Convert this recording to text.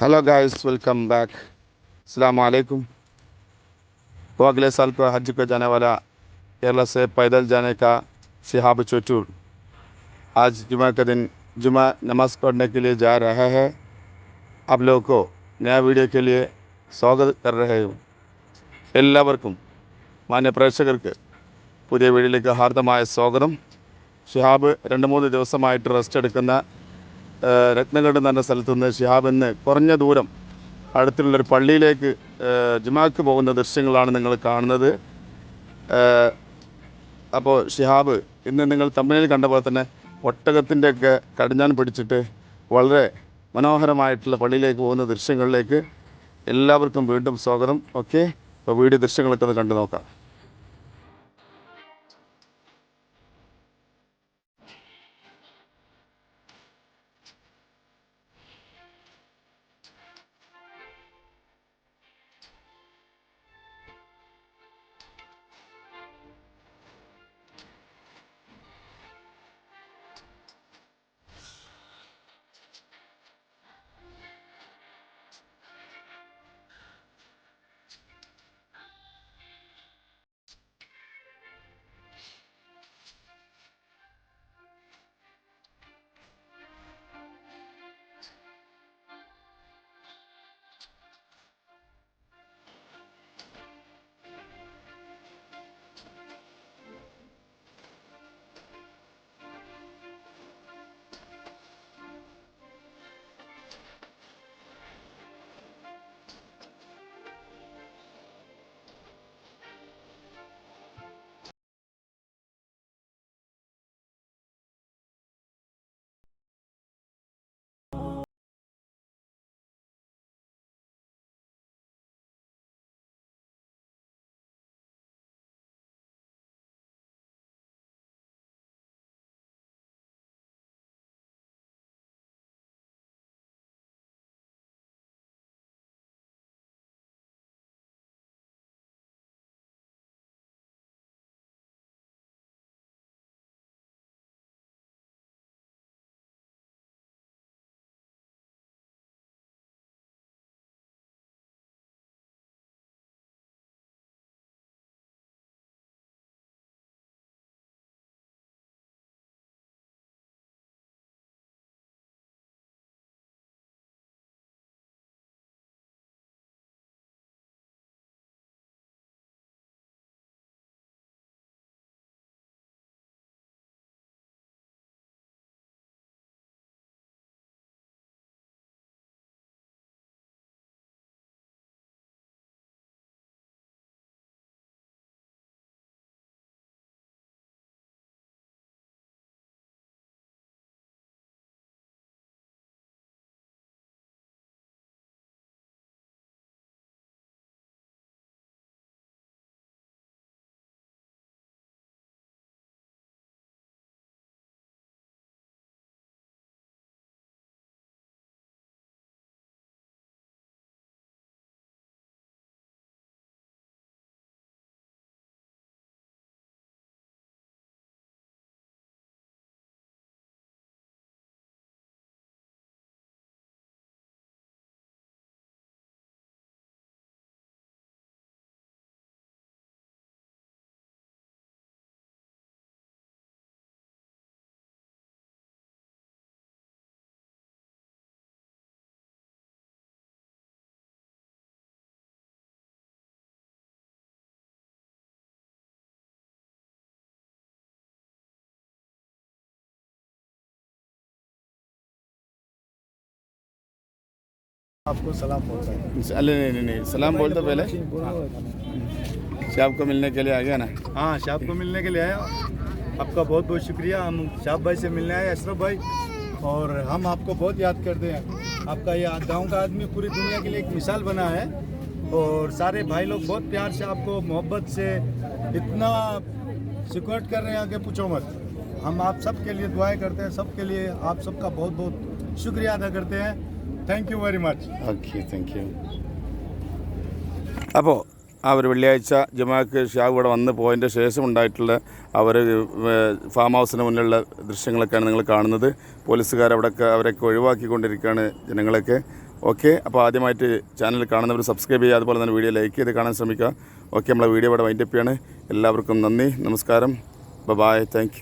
Hello guys welcome back अस्सलाम वालेकुम तो अगले साल को हज पे जाने वाला केरला से पैदल जाने का सिहाब चोटूर आज जुमा का दिन जुमा नमाज पढ़ने के लिए जा रहा है आप लोगों को नया वीडियो के लिए स्वागत कर रहे हूँ എല്ലാവർക്കും മാന്യ പ്രേക്ഷകർക്ക് പുതിയ വീഡിയോയിലേക്ക് ഹാർദമായ സ്വാഗതം ഷിഹാബ് രണ്ട് മൂന്ന് ദിവസമായിട്ട് റെസ്റ്റ് എടുക്കുന്ന ഏഹ് രത്നഗഡ് എന്ന് പറഞ്ഞ സ്ഥലത്ത് നിന്ന് ഷിഹാബിന് കുറഞ്ഞ ദൂരം അടുത്തുള്ളൊരു പള്ളിയിലേക്ക് ജുമാക്ക് പോകുന്ന ദൃശ്യങ്ങളാണ് നിങ്ങൾ കാണുന്നത്. അപ്പോൾ ഷിഹാബ് ഇന്ന് നിങ്ങൾ തമ്മിൽ കണ്ട പോലെ തന്നെ ഒട്ടകത്തിന്റെയൊക്കെ കടിഞ്ഞാൻ പിടിച്ചിട്ട് വളരെ മനോഹരമായിട്ടുള്ള പള്ളിയിലേക്ക് പോകുന്ന ദൃശ്യങ്ങളിലേക്ക് എല്ലാവർക്കും വീണ്ടും സ്വാഗതം. ഓക്കെ അപ്പോൾ വീഡിയോ ദൃശ്യങ്ങളൊക്കെ ഒന്ന് കണ്ടു നോക്കാം. आपको सलाम बोलता अरे नहीं नहीं नहीं सलाम बोल दो पहले शाह को मिलने के लिए आ गया ना? हाँ शाह को मिलने के लिए आया। आपका बहुत बहुत शुक्रिया। हम शाह भाई से मिलने आए अशरफ भाई। और हम आपको बहुत याद करते हैं। आपका ये गाँव का आदमी पूरी दुनिया के लिए एक मिसाल बना है। और सारे भाई लोग बहुत प्यार से आपको मोहब्बत से इतना सिक्योर्ट कर रहे हैं कि पूछो मत। हम आप सबके लिए दुआएँ करते हैं सबके लिए आप सबका बहुत बहुत शुक्रिया अदा करते हैं। Thank you very much okay thank you അപ്പോൾ അവർ വെള്ളിയാഴ്ച ജമാക്ക് ഷാവ് ഇവിടെ വന്ന് പോയതിന്റെ ശേഷം ഉണ്ടായിട്ടുള്ള അവർ ഫാം ഹൗസിന് മുന്നിലുള്ള ദൃശ്യങ്ങളൊക്കെയാണ് നിങ്ങൾ കാണുന്നത്. പോലീസുകാർ അവിടെയൊക്കെ അവരൊക്കെ ഒഴിവാക്കിക്കൊണ്ടിരിക്കുകയാണ് ജനങ്ങളൊക്കെ. ഓക്കെ അപ്പോൾ ആദ്യമായിട്ട് ചാനൽ കാണുന്നവർ സബ്സ്ക്രൈബ് ചെയ്യുക അതുപോലെ തന്നെ വീഡിയോ ലൈക്ക് ചെയ്ത് കാണാൻ ശ്രമിക്കുക. ഓക്കെ നമ്മളെ വീഡിയോ ഇവിടെ വൈൻഡപ്പ് ചെയ്യാണ്. എല്ലാവർക്കും നന്ദി നമസ്കാരം. ബ ബായ് താങ്ക്